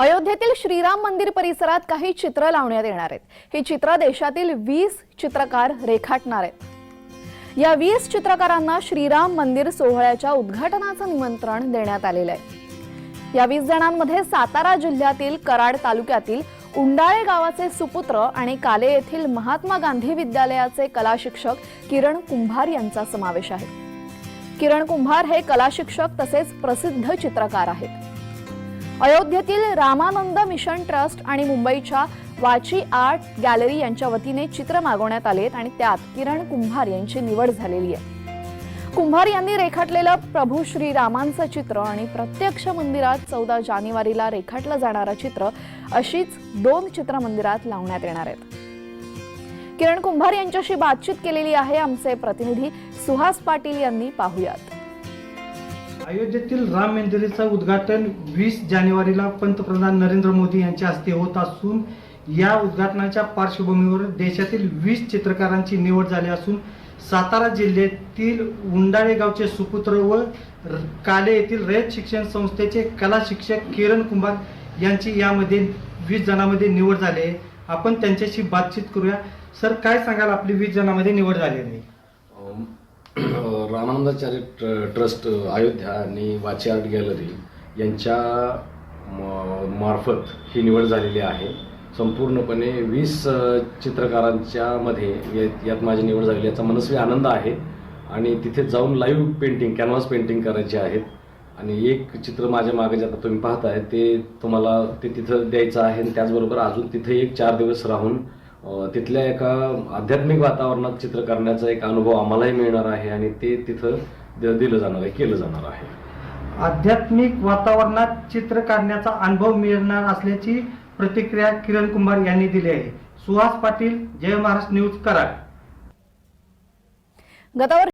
अयोध्येतील श्रीराम मंदिर परिसरात काही चित्र लावण्यात येणार आहेत. ही चित्र देशातील वीस चित्रकार रेखाटणार आहेत. या वीस चित्रकारांना श्रीराम मंदिर सोहळ्याच्या उद्घाटनाचं निमंत्रण देण्यात आलेलं आहे. या वीस जणांमध्ये सातारा जिल्ह्यातील कराड तालुक्यातील उंडाळे गावाचे सुपुत्र आणि काले येथील महात्मा गांधी विद्यालयाचे कला शिक्षक किरण कुंभार यांचा समावेश आहे. किरण कुंभार हे कला शिक्षक तसेच प्रसिद्ध चित्रकार आहेत. अयोध्येतील रामानंद मिशन ट्रस्ट आणि मुंबईच्या वाची आर्ट गॅलरी यांच्या वतीने चित्र मागवण्यात आलेत आणि त्यात किरण कुंभार यांची निवड झालेली आहे. कुंभार यांनी रेखाटलेलं प्रभू श्रीरामांचं चित्र आणि प्रत्यक्ष मंदिरात चौदा जानेवारीला रेखाटलं जाणारं चित्र अशीच दोन चित्र मंदिरात लावण्यात येणार आहेत. किरण कुंभार यांच्याशी बातचीत केलेली आहे आमचे प्रतिनिधी सुहास पाटील यांनी पाहुयात. अयोध्येतील राम मंदिराचं उद्घाटन वीस जानेवारीला पंतप्रधान नरेंद्र मोदी यांच्या हस्ते होत असून या उद्घाटनाच्या पार्श्वभूमीवर देशातील वीस चित्रकारांची निवड झाली असून सातारा जिल्ह्यातील उंडाळे गावचे सुपुत्र व र- काले येथील रयत शिक्षण संस्थेचे कला शिक्षक किरण कुंभार यांची यामध्ये वीस जणांमध्ये निवड झाली आहे. आपण त्यांच्याशी बातचीत करूया. सर काय सांगाल? आपली वीस जणांमध्ये निवड झालेली आहे. रामानंदाचार्य ट्र- ट्रस्ट अयोध्या आणि वाची आर्ट गॅलरी यांच्या म- मार्फत ही निवड झालेली आहे. संपूर्णपणे वीस चित्रकारांच्या मध्ये यात माझी निवड झालेली याचा मनस्वी आनंद आहे. आणि तिथे जाऊन लाईव्ह पेंटिंग कॅनव्हास पेंटिंग करायचे आहेत. आणि एक चित्र माझ्या मागे जे आता तुम्ही पाहताय ते तुम्हाला ते तिथं द्यायचं आहे. आणि त्याचबरोबर अजून तिथे एक चार दिवस राहून तिथल्या एका आध्यात्मिक वातावरणात चित्र करण्याचा एक अनुभव आम्हालाही मिळणार आहे आणि ते तिथं दिलं जाणार आहे केलं जाणार आहे. आध्यात्मिक वातावरणात चित्र काढण्याचा अनुभव मिळणार असल्याची प्रतिक्रिया किरण कुंभार यांनी दिली आहे. सुहास पाटील जय महाराष्ट्र न्यूज कराड. गतवर्षी